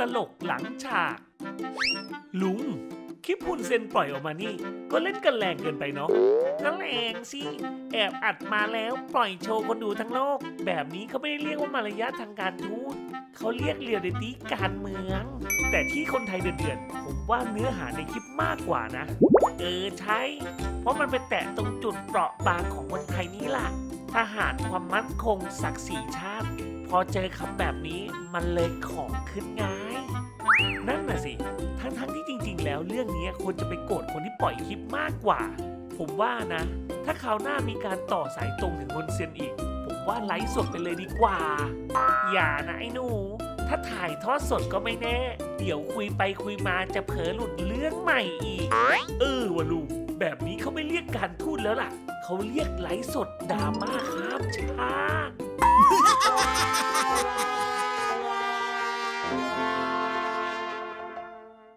ตลกหลังฉาก ลุง คลิปหุ่นเซนปล่อยออกมานี่ ก็เล่นกันแรงเกินไปเนาะก็แรงสิ แอบอัดมาแล้วปล่อยโชว์คนดูทั้งโลก แบบนี้เขาไม่ได้เรียกว่ามารยาททางการทูตเขาเรียกเรียลลิตี้การเมือง แต่ที่คนไทยเดือดๆผมว่าเนื้อหาในคลิปมากกว่านะ เออใช่ เพราะมันไปแตะตรงจุดเปราะบางของคนไทยนี่ล่ะ ทหารความมั่นคงศักดิ์ศรีชาติ พอเจอคำแบบนี้มันเลยของขึ้นง่ายนั่นน่ะสิ ทั้งๆที่จริง ๆ แล้วเรื่องนี้ควรจะไปโกรธคนที่ปล่อยคลิปมากกว่า ผมว่านะ ถ้าคราวหน้ามีการต่อสายตรงถึงคนเซียนอีก ผมว่าไลฟ์สดไปเลยดีกว่า อย่านะไอ้หนู ถ้าถ่ายทอดสดก็ไม่แน่ เดี๋ยวคุยไปคุยมาจะเผลอหลุดเรื่องใหม่อีก เออวะลุงแบบนี้เขาไม่เรียกการทูตแล้วล่ะ เขาเรียกไลฟ์สดดราม่าครั